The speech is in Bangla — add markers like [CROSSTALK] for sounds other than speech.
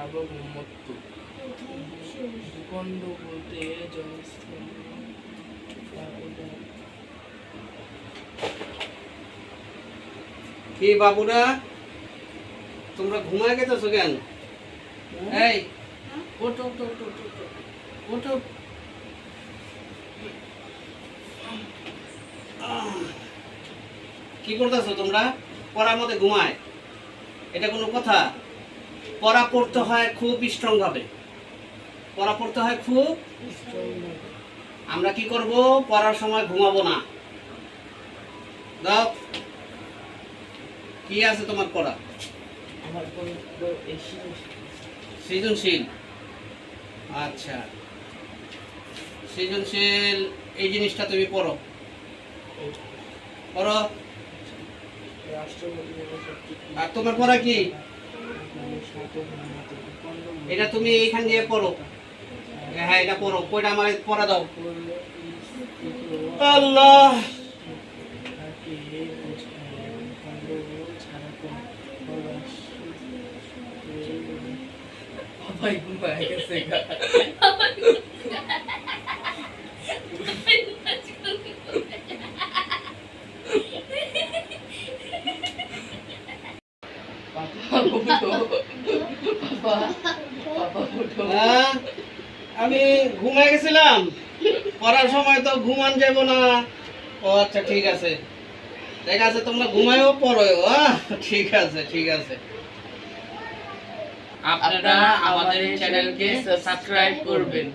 সার্বভৌমত্ব। ভূখণ্ড বলতে জনস্থান কি বাবুরা? তোমরা ঘুমায় গেতেছো কেন? এই ওঠো ওঠো ওঠো ওঠো, ওঠো ওঠো। কি করতেছো তোমরা? পড়ার মধ্যে ঘুমায়। এটা কোনো কথা? পড়া পড়তে হয় খুব স্ট্রং ভাবে পড়া পড়তে হয় খুব আমরা কি করব? পড়ার সময় ঘুমাবো না। দাও। কি আছে তোমার পড়া? সৃজনশীল। আচ্ছা। সৃজনশীল এই জিনিসটা তুমি পড়ো। পড়ো। আর তোমার পড়া কি? এটা তুমি এইখান দিয়ে পড়ো। হ্যাঁ এটা পড়ো। কইটা আমার পড়া দাও। আল্লাহ। তাকে বোঝায় [LAUGHS] ঘুমায়। হ্যাঁ? আমি ঘুমাই গেছিলাম। পড়ার সময় তো ঘুমান যাব না। ও আচ্ছা ঠিক আছে। ঠিক আছে তোমরা ঘুমায়ও পড়ো আহ, ঠিক আছে ঠিক আছে। আপনারা আমাদের চ্যানেলকে সাবস্ক্রাইব করবেন।